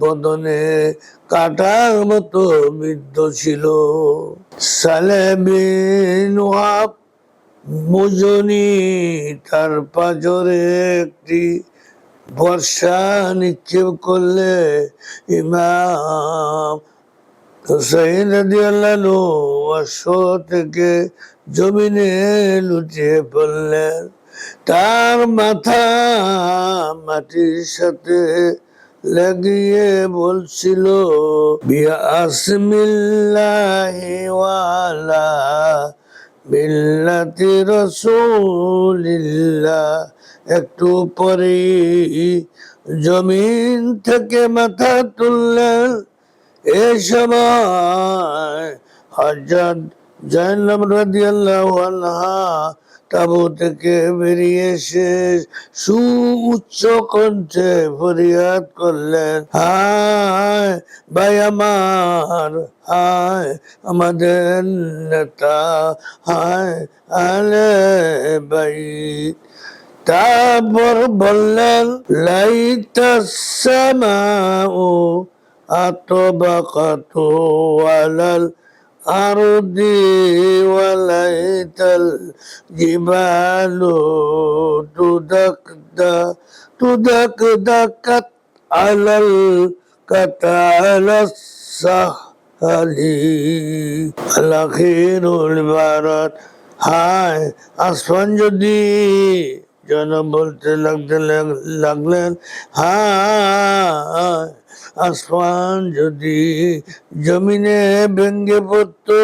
বদনে কাটার মতো বিদ্ধ ছিল। তার পাজরে একটি বর্ষা নিক্ষেপ করলে ইমাম হুসাইন রাদিয়াল্লাহু অশ্ব থেকে জমিনে লুটিয়ে পড়লেন। তার মাথা মাটির সাথে লাগিয়ে বলছিল বিয়াসমিল্লাহি ওয়ালা মিল্লাতি রসুলিল্লাহ। একটু পরেই জমিন থেকে মাথা তুললেন। এ সময় হজরত জাইনাব রাদিয়াল্লাহু আনহা তাবু থেকে বেরিয়ে এসে সু উচ্চ কণ্ঠে ফরিয়াদ করলেন, হায় ভাই আমার, হায় আমাদের নেতা, হায় আলে ভাই তারপর বললেন লাইতাসামাউ আতবাকাতু আলাল আরদি ওয়ালাইতাল জিবালু তুদাকদা তুদাকদাকাত আলাল কাতালাস সাহলি আলাখিরুল বারাত হায় আসমান যদি যেন বলতে লাগতে লাগ- লাগলেন হায় আসমান যদি জমিনে ভেঙ্গে পড়তো,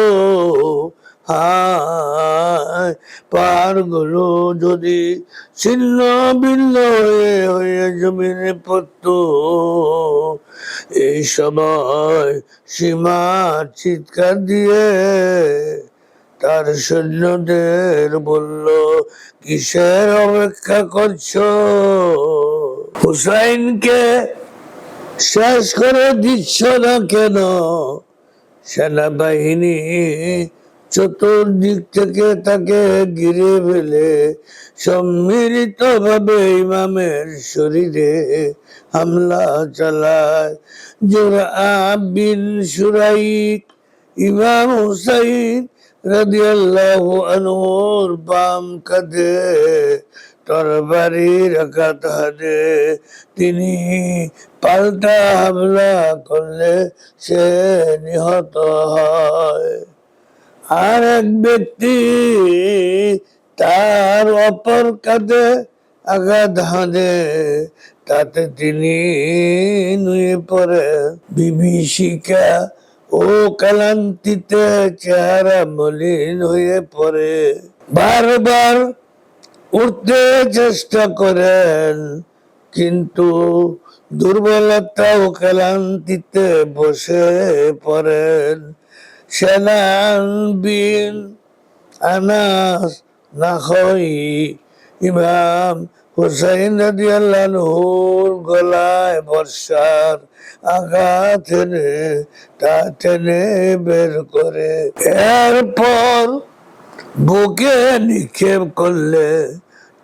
হায়, পাহাড়গুলো যদি ছিন্ন ভিন্ন হয়ে হয়ে জমিনে পড়তো, এই সময় সীমা চিৎকার দিয়ে তার সৈন্যদের বলল, কিসের অপেক্ষা করছ? হুসাইনকে শেষ করে দিচ্ছ না কেন? সেনাবাহিনী চতুর্দিক থেকে তাকে ঘিরে ফেলে সম্মিলিত ভাবে ইমামের শরীরে হামলা চালায়। জোরা বিন সুরাইক, ইমাম হুসাইন রাদিয়াল্লাহু আনহুর বাম কাঁধে তরবারি রাখাত হাতে তিনি পাল্টা হামলা করলে সে নিহত হয়। আর এক ব্যক্তি তার অপর কাঁধে আঘাত হাঁদে তাতে তিনি নুয়ে পড়ে। বিভীষিকা ও কালান্তিতে চেহারা মলিন হয়ে পড়ে। বারবার উঠতে চেষ্টা করেন, কিন্তু দুর্বলতা ও ক্লান্তিতে বসে পড়েন। সেনান বিন আনাস নাখই ইমাম হুসাইন রাদিয়াল্লাহুর গলায় বর্ষার আঘাত তা টেনে বের করে। এরপর বুকে নিক্ষেপ করলে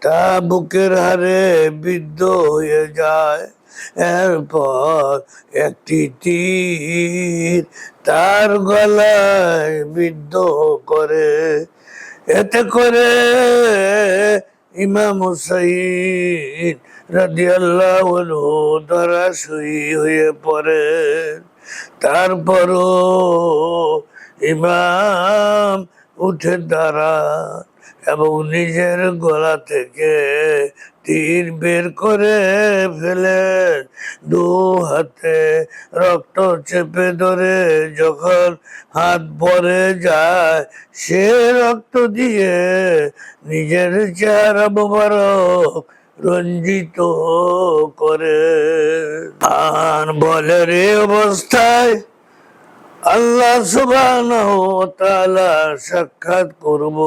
তা বুকের হারে বিদ্ধ হয়ে যায়। এরপর একটি তীর তার গলায় বিদ্ধ করে। এতে করে ইমাম হুসাইন রাদিয়াল্লাহু আনহু ধরাশয়ী হয়ে পড়ে। তারপরও ইমাম উঠে দাঁড়ান এবং নিজের গলা থেকে তীর বের করে ফেলেন। দু হাতে রক্ত চেপে ধরে যখন হাত ভরে যায়, সে রক্ত দিয়ে নিজের চেহারা মোবারক রঞ্জিত করে। আর বলে অবস্থায় আল্লাহ তাআলা সাক্ষাৎ করব।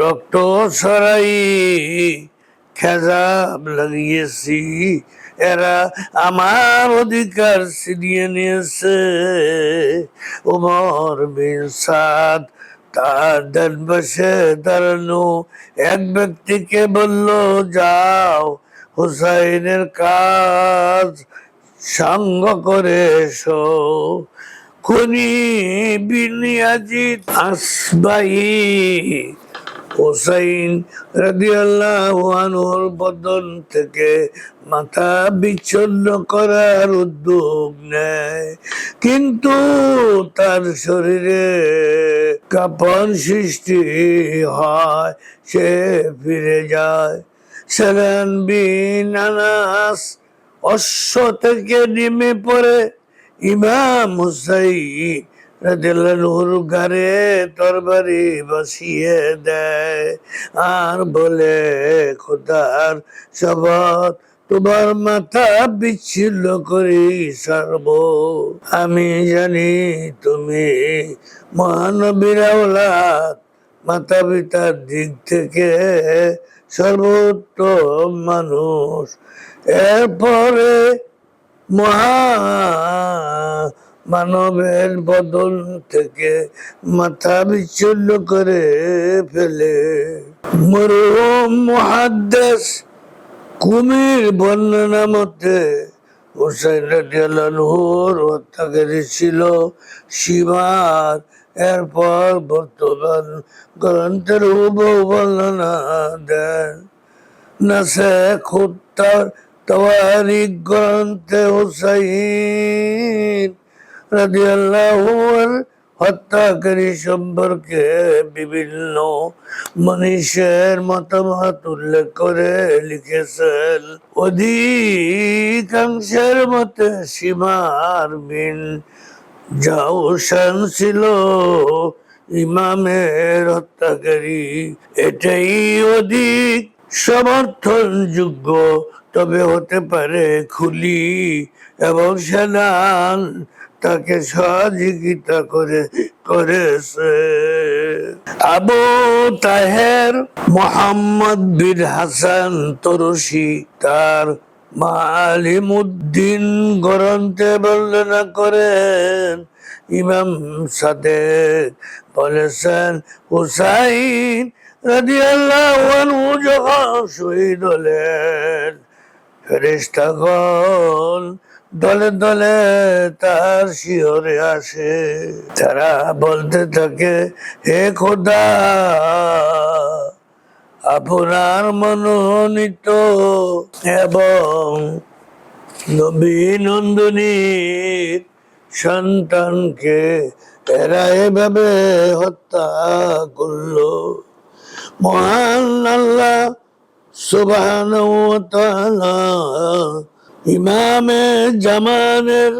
রক্ত সরাই খেজাব লাগিয়েছি। এরা আমার অধিকার ছিনিয়ে নিয়েছে। উমর বিন সাদ তার দেন বসে দাঁড়ানো এক ব্যক্তিকে বলল, যাও হুসাইনের কাজ সঙ্গ করে এসো। খুনি বিনিয়াজিত আসবাই। হোসাইন রাদিয়াল্লাহু আনহুর বদন থেকে মাথা বিচ্ছন্ন করার উদ্যোগ নেয়। কিন্তু তার শরীরে কাপন সৃষ্টি হয়, সে ফিরে যায়। সেলেন বিন অশ্ব থেকে নেমে পড়ে ইমাম হুসাইন গারে তরবারি বসিয়ে দেয়। আর বলে, খোদার শপথ তোমার মাথা বিচ্ছিন্ন করে সারব। আমি জানি তুমি মহানবীর মাতা পিতার দিক থেকে সর্বোত্তম মানুষ। এরপরে মহা মানবের বদল থেকে মাথা বিচ্ছিন্ন করে ফেলে। মরুম মহাদ্দেশ কুমির বর্ণনা মতে রাদিয়াল্লাহুর হত্যাকারী ছিল সীমার এরপর বর্তমান গ্রন্থের হুবহু বর্ণনা দেন খুত্তার গ্রন্থে হুসাইন হত্যাকারী সম্পর্কে বিভিন্ন মনীষের মতামত উল্লেখ করে লিখেছেন। অধিকাংশের মতে সীমার বিন জাউসান ছিল ইমামের হত্যাকারী। এটাই অধিক সমর্থনযোগ্য, তবে হতে পারে খুলি এবং সেনান তাকে সহযোগিতা করে, করেছে। আবু তাহের মোহাম্মদ বিন হাসান তরসি তার মালিমুদ্দিন গ্রন্থে বর্ণনা করেন, ইমাম সাদেক বলেছেন, হুসাইন আনহু যখন শহীদ হলেন, ফেরেশতাগণ দলে দলে তার শিহরে আসে। তারা বলতে থাকে, হে খোদা আপনার মনোনীত এবং নবী নন্দিনীর সন্তানকে এরা এভাবে হত্যা করল। মহান আল্লাহ সুবহান ইমামে জামানের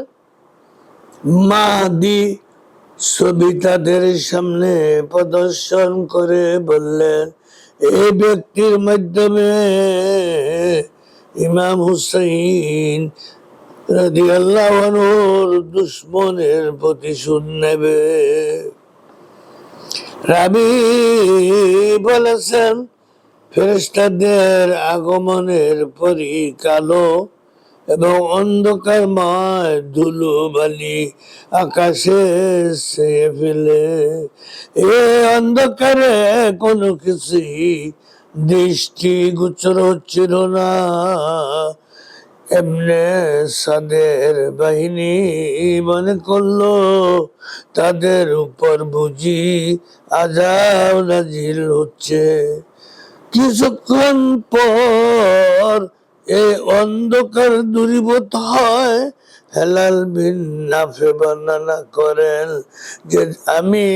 মাদি ছবি তাদের সামনে প্রদর্শন করে বললেন এই ব্যক্তির মাধ্যমে ইমাম হুসাইন রাদিয়াল্লাহুর দুশ্মনের প্রতিশোধ নেবে। রাবি বলেছেন ফেরেস্তাদের আগমনের পরই কালো এবং অন্ধকারময় ধুলো বালি আকাশে ছেয়ে ফেলে? এ অন্ধকারে কোনো কিছুই দৃষ্টি গোচর হচ্ছিল না। এমনে সাদের বাহিনী মনে করল, তাদের উপর বুঝি আজাব নাজিল হচ্ছে। কিছুক্ষণ পর এই অন্ধকার দূরীভূত হয় হেলাল বিন নাফে বর্ণনা করেন যে আমি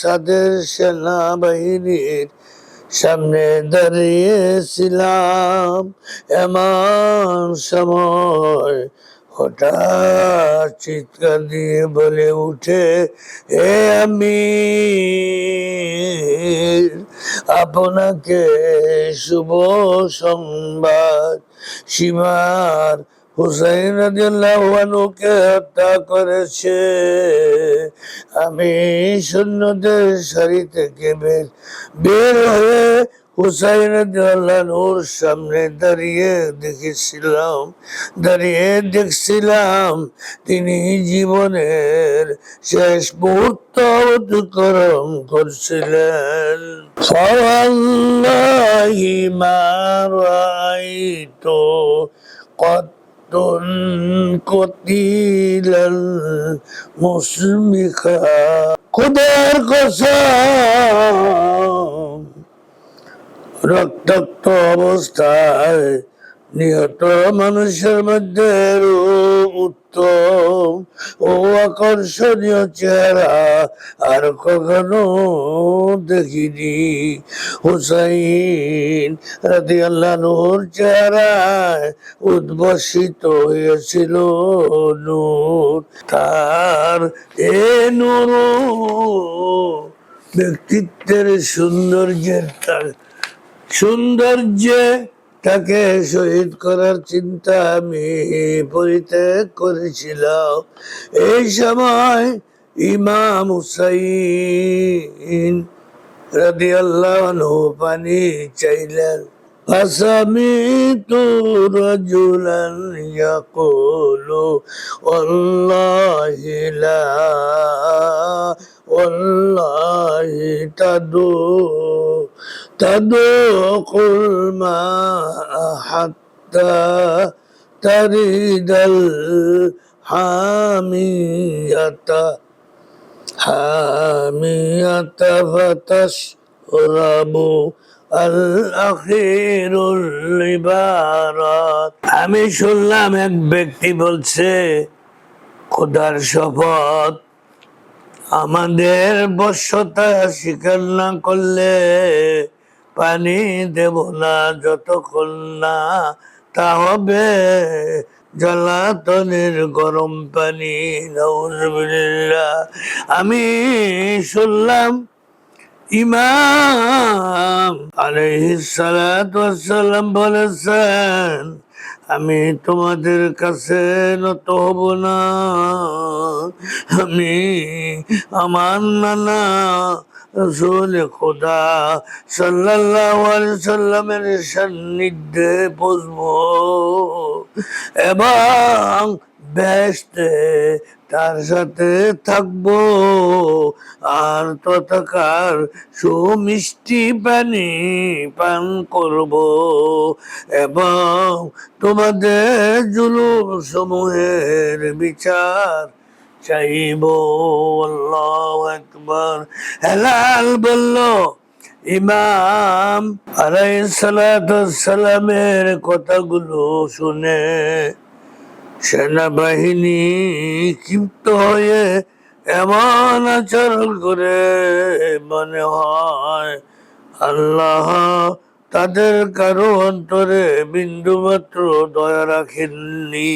সাদের সেনাবাহিনীর সামনে দাঁড়িয়েছিলাম। এমন সময় হঠাৎ চিৎকার দিয়ে বলে উঠে, এ আমি আপনাকে শুভ সংবাদ। সীমার হুসাইন রাজুকে হত্যা করেছে। আমি সৈন্যদের সারি থেকে বের বের হয়ে হুসাইন রাদিয়াল্লাহুর সামনে দাঁড়িয়ে দেখেছিলাম, দাঁড়িয়ে দেখছিলাম তিনি জীবনের শেষ মুহূর্ত অতিক্রম করছিলেন। রাআইতু قط কতিলাল মুসলিখা খুদার কসম রক্তাক্ত অবস্থায় নিহত মানুষের মধ্যে উত্তম ও আকর্ষণীয় চেহারা আর কখনো দেখিনি। হুসাইন রাতি আল্লাহ নূর চেহারায় উদ্ভাসিত হয়েছিল নূর। তার এ নূর ব্যক্তিত্বের সৌন্দর্যের তার সৌন্দর্যে তাকে শহীদ করার চিন্তা আমি পরিত্যাগ করেছিলাম এই সময় ইমাম হুসাইন রাদি আল্লাহ পানি চাইলেন فسمعت رجلا يقول والله لا والله تدو تذوق الماء حتى تريد الحامية حامية فتشرب الأخير العبارات আমি শুনলাম এক ব্যক্তি বলছে খোদার শপথ আমাদের বর্ষতা স্বীকার না করলে পানি দেব না যতক্ষণ না তা হবে। জলাতনের গরম পানি আমি শুনলাম ইমাম আলাইহিস সালাতু বলেছেন আমি তোমাদের কাছে নত হব না। আমি আমার নানা রসুল খোদা সাল্লাহ সাল্লামের সান্নিধ্যে বসব। এবং বেহেশতে তার সাথে থাকব। আর ততকার সুমিষ্টি পানি পান করব। এবং তোমাদের জুলুম সমূহের বিচার চাইব। আল্লাহু আকবার। হেলাল বলল, ইমাম আলাইসালামের কথাগুলো শুনে সেনাবাহিনী ক্ষিপ্ত হয়ে এমন আচরণ করে মনে হয় আল্লাহ তাদের কারও অন্তরে বিন্দু মাত্র দয়া রাখেননি।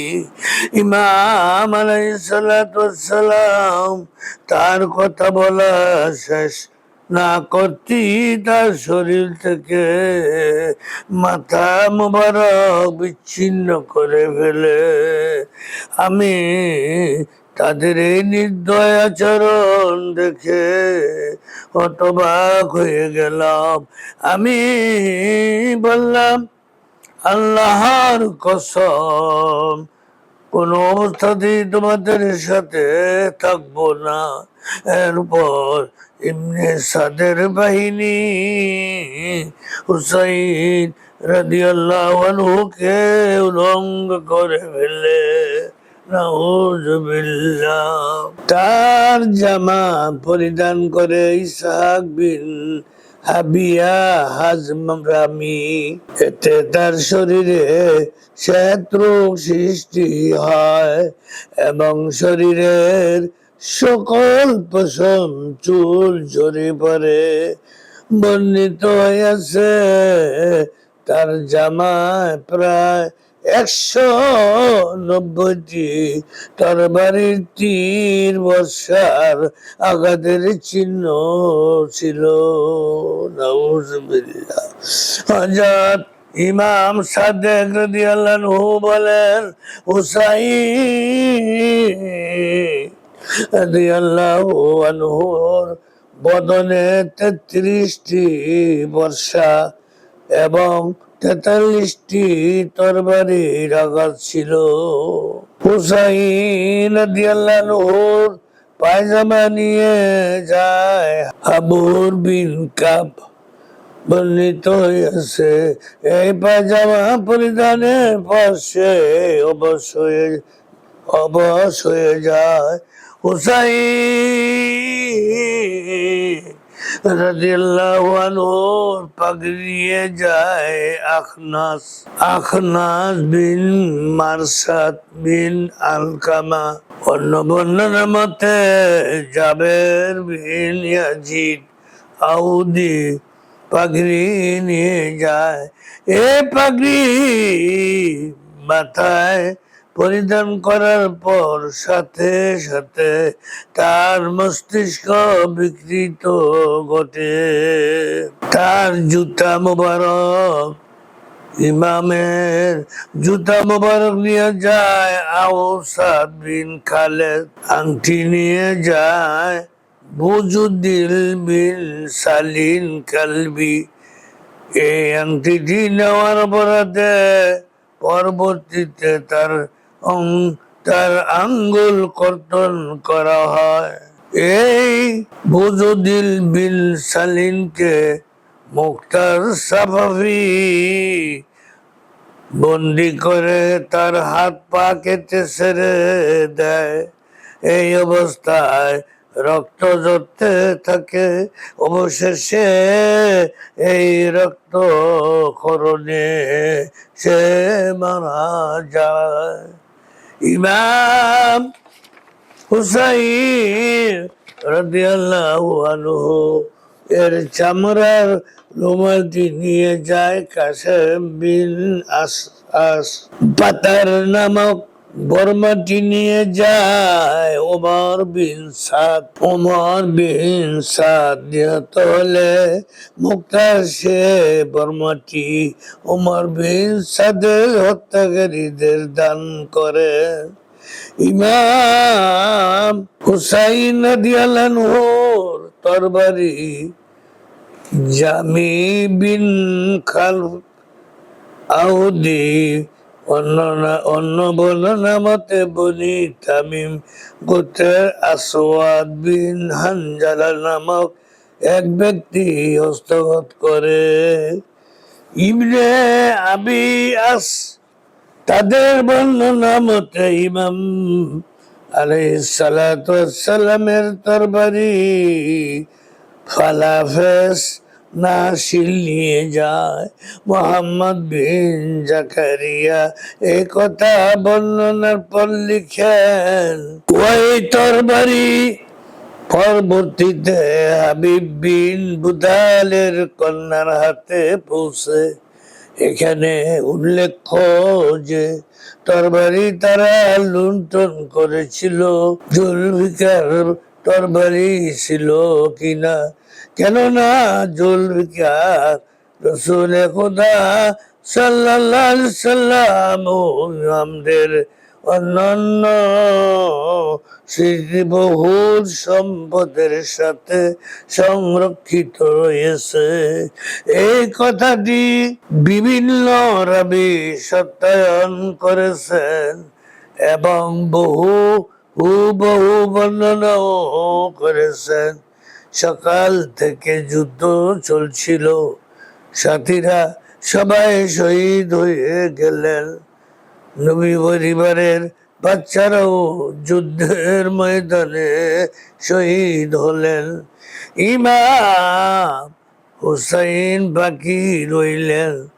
ইমাম আলাইসালাম তার কথা বলা শেষ না করতি তার শরীর থেকে মাথা মোবারক বিচ্ছিন্ন করে ফেলে। আমি তাদের এই নির্দয় আচরণ দেখে হতবাক হয়ে গেলাম। আমি বললাম, আল্লাহর কসম, কোন অবস্থাতেই তোমাদের সাথে থাকব না। এরপর ইমনে সাদের বাহিনী, হুসাইন রাদিয়াল্লাহু আনহুকে উলঙ্গ করে ফেলে। তার জামা পরিধান করে ইসহাক বিন হাবিয়া হাজমামি এতে তার শরীরে শত্রু সৃষ্টি হয় এবং শরীরের সকল পশম, চুল ঝরে পড়ে। বর্ণিত হয়েছে তার জামায় প্রায় একশো নব্বইটি। তরবারির তীর বর্ষার আঘাতের চিহ্ন ছিল। ইমাম সাদেক রাদিয়াল্লাহু বলেন, হুসাইন রাদিয়াল্লাহু আনহুর বদনে তেত্রিশটি বর্ষা এবং তেতাল্লিশটি তরবারির আঘাত ছিল। হুসাইন রাদিয়াল্লাহুর পায়জামা নিয়ে যায়। হাবুর বিন কাব বর্ণিত হইয়াছে, এই পায়জামা পরিধানের পাশে অবশ্যই অবশ হয়ে যায়। হুসাইন রাদিয়াল্লাহু আনহুর পাগড়িয়ে যায় আখনাস। আখনাস বিন মারসাদ বিন আলকামা। অন্য বর্ণনার মতে জাবের বিন ইয়াজিদ আউদি পাগড়ি নিয়ে যায়। এ পাগড়ি মাথায় পরিধান করার পর সাথে সাথে তার মস্তিষ্ক বিকৃত ঘটে। তার জুতা মোবারক, ইমামের জুতা মোবারক নিয়ে যায় আওসাদ বিন খালেদ আংটি নিয়ে যায় বুজুদ্দিল বিন সালিন কালবি। এই আংটিটি নেওয়ার অপরাধে পরবর্তীতে তার তার আঙ্গুল কর্তন করা হয়। এই বুজুদিল বিন সালিনকে মুক্তার সাফাফি বন্দি করে তার হাত পা কেটে ছেড়ে দেয়। এই অবস্থায় রক্ত ঝরতে থাকে। অবশেষে এই রক্ত করণে সে মারা যায়। ইমাম হুসাইন রাদিয়াল্লাহু আনহু এর চামড়ার রুমালটি নিয়ে যায় কাসেম বিন আস আস পাতার নামক বর্মাটি নিয়ে যায় ওমর বিন সাদ, ওমর বিন সাদ নিহত হলে মুক্তার সে বর্মাটি। ওমর বিন সাদের হত্যাকারীদের দান করে। ইমাম হুসাইন রাদিয়াল্লাহুর তরবারি জামি বিন খাল আউদি অন্য অন্য বর্ণনা মতে বনি তামিম। গোত্রের আসওয়াদ বিন হানজালা নামক এক ব্যক্তি হস্তগত করে। ইবনে আবি আস, তাদের বর্ণনা মতে ইমাম আলাইসালামের তরবারি ফালাফেস নাশিল নিয়ে যায়। মোহাম্মদ বিন জাকারিয়া এই কথা বর্ণনার পর লিখেন, ওই তরবারি পরবর্তীতে হাবিব বিন বুদালের কন্যার হাতে পৌঁছে। এখানে উল্লেখ্য যে তরবারি তারা লুণ্ঠন করেছিল। জুলফিকার তরবারি ছিল কিনা কেননা জুলফিকার রসুল খোদা সাল্লাহ সাল্লাম ও ইমামদের অন্যান্য স্মৃতিবহুল সম্পদের সাথে সংরক্ষিত রয়েছে। এই কথাটি বিভিন্ন রবি সত্যায়ন করেছেন এবং বহু বহু বর্ণনাও করেছেন। সকাল থেকে যুদ্ধ চলছিল। সাথীরা সবাই শহীদ হয়ে গেলেন। নবী পরিবারের বাচ্চারাও যুদ্ধের ময়দানে শহীদ হলেন। ইমাম হুসাইন বাকি রইলেন।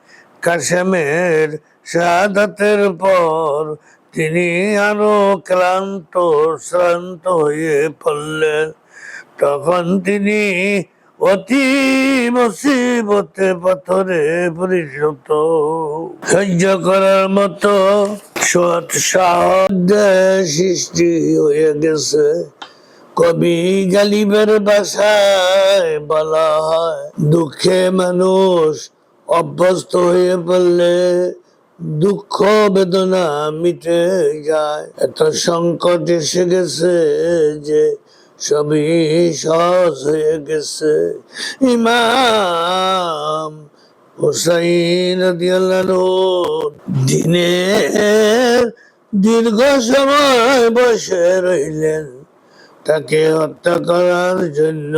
কাশেমের শাহাদাতের পর তিনি আরও ক্লান্ত, শ্রান্ত হয়ে পড়লেন। তখন তিনি অতি মুসিবতে পাথরে পরিণত। সহ্য করার মতো সৎ সৃষ্টি হয়ে গেছে। কবি গালিবের বাসায় বলা হয়, দুঃখে মানুষ অভ্যস্ত হয়ে পড়লে দুঃখ বেদনা মিটে যায়। এত সংকট এসে গেছে যে সবই সহজ হয়ে গেছে। ইমাম হুসাইন দিনের দীর্ঘ সময় বসে রইলেন। তাকে হত্যা করার জন্য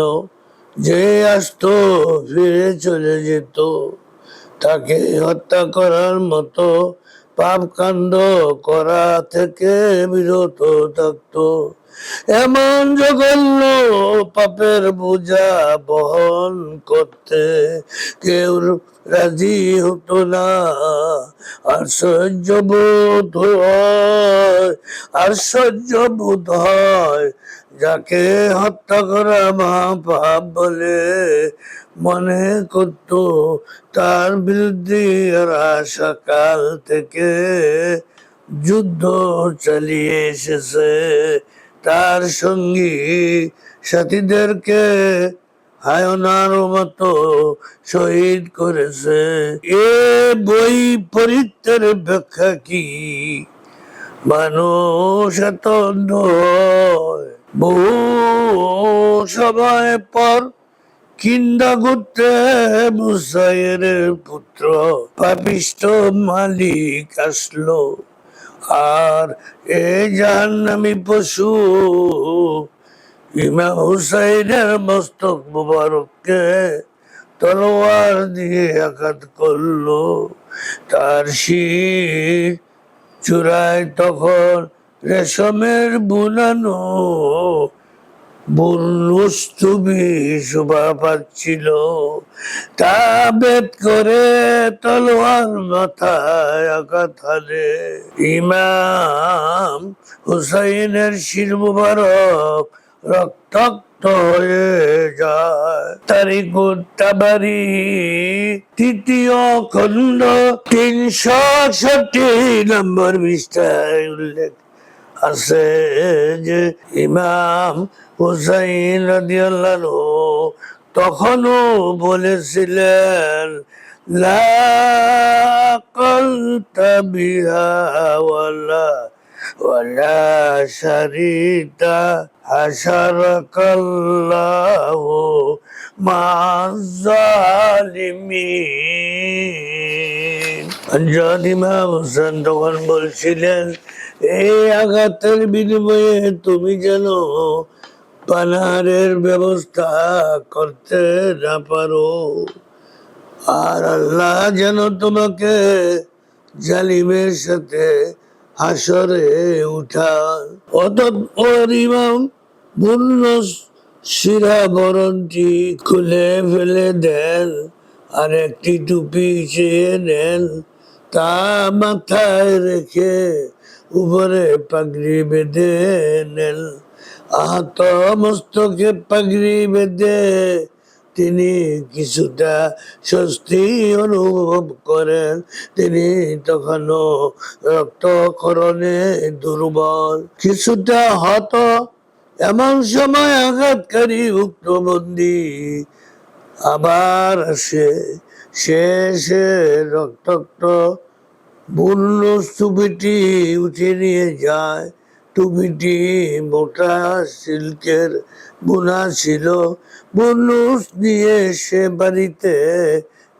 যে আসতো ফিরে চলে যেত। তাকে হত্যা করার মতো পাপ কাণ্ড করা থেকে বিরত থাকতো। এমন জঘন্য পাপের বোঝা বহন করতে কেউ রাজি হতো না। সহ্য বোধ হয় সহ্য বোধ হয় যাকে হত্যা করা মহাপাপ বলে মনে করত, তার বিরুদ্ধে সকাল থেকে যুদ্ধ চালিয়ে এসেছে। তার সঙ্গী সাথীদেরকে হায়নার মতো শহীদ করেছে। এ বই পরিত্যার ব্যাখ্যা কি? মানুষ এত হয়। বহু সময় পর কিন্দা করতে মুসাইয়ের পুত্র পাপিষ্ট মালিক আসলো। আর এ জাহান্নামী পশু ইমাম হুসাইনের মস্তক মুবারককে তলোয়ার দিয়ে আঘাত করল। তার শির চূড়ায় তখন রেশমের বুনানো বস্তুবি শোভা পাচ্ছিল তা বেদ করে তলোয়ার মাথায় আঘাত ইমাম হুসাইনের শির মুবারক রক্তাক্ত হয়ে যায়। তারিকুর তাবারি তৃতীয় খণ্ড তিনশো ষাটটি নম্বর পৃষ্ঠায় উল্লেখ আছে যে ইমাম হুসাইন রাদিয়াল্লাহু তখনও বলেছিলেন ওয়ালা হযরত ইমাম হোসেন তখন বলছিলেন এই আঘাতের বিনিময়ে তুমি যেন পানাহারের ব্যবস্থা করতে না পারো। আর আল্লাহ যেন তোমাকে জালিমের সাথে হাসরে উঠান। অতঃপর ইমাম পূর্ণ শিরা বরণটি খুলে ফেলে দেন আর একটি টুপি চেয়ে নেন। তা মাথায় রেখে উপরে পাগড়ি বেঁধে নেন আহত মস্তকে পাগড়ি বেঁধে তিনি কিছুটা স্বস্তি অনুভব করেন, তিনি তখনও রক্তকরণে দুর্বল। কিছুটা হত, এমন সময় আঘাতকারী উক্তবন্দি আবার আসে। শেষে রক্তাক্ত বন্য টুপিটি উঠে নিয়ে যায়। টুপিটি মোটা সিল্কের বোনা ছিল। বনুস নিয়ে সে বাড়িতে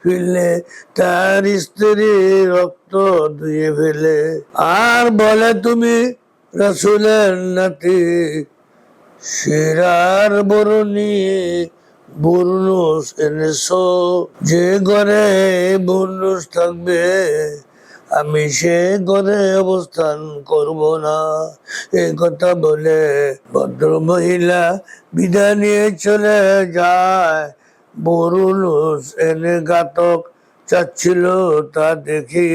ফিরলে, তার স্ত্রী রক্ত ধুয়ে ফেলে। আর বলে, তুমি রসুলের নাতি। সেরার বরণী বর্ণুস এনেছো। যে ঘরে বর্ণুস থাকবে আমি সে ঘরে অবস্থান করব না। এই কথা বলে ভদ্র মহিলা বিদায় নিয়ে চলে যায়। বরুণুস এনে ঘাতক চাচ্ছিল তা দেখে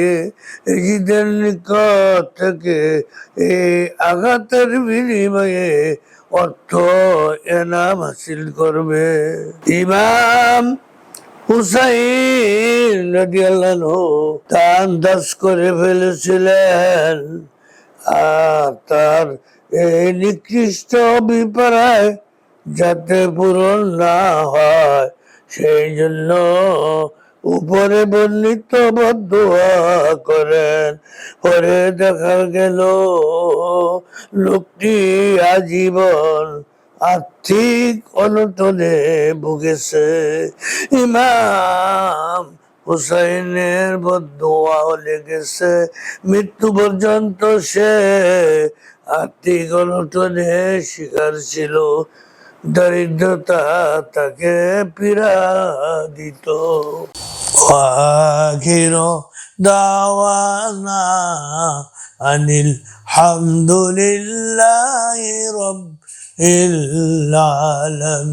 এজিদের নিকট থেকে এই আঘাতের বিনিময়ে অর্থ এনাম হাসিল করবে। ইমাম হুসাইন রাদিয়াল্লাহু তা আন্দাজ করে ফেলেছিলেন। আর তার এই নিকৃষ্ট বিপারায় যাতে পূরণ না হয়, সেই জন্য উপরে বর্ণিত বদুয়া করেন। পরে দেখা গেল, লোকটি আজীবন আর্থিক অনটনে ভুগেছে ইমাম হুসাইনের বদুয়াও লেগেছে। মৃত্যু পর্যন্ত সে আর্থিক অনটনে শিকার ছিল। দরিদ্রতা তাকে পীড়া দিত। দাওয়ানা আনিল হামদুলিল্লাহি রব্বিল العالمين.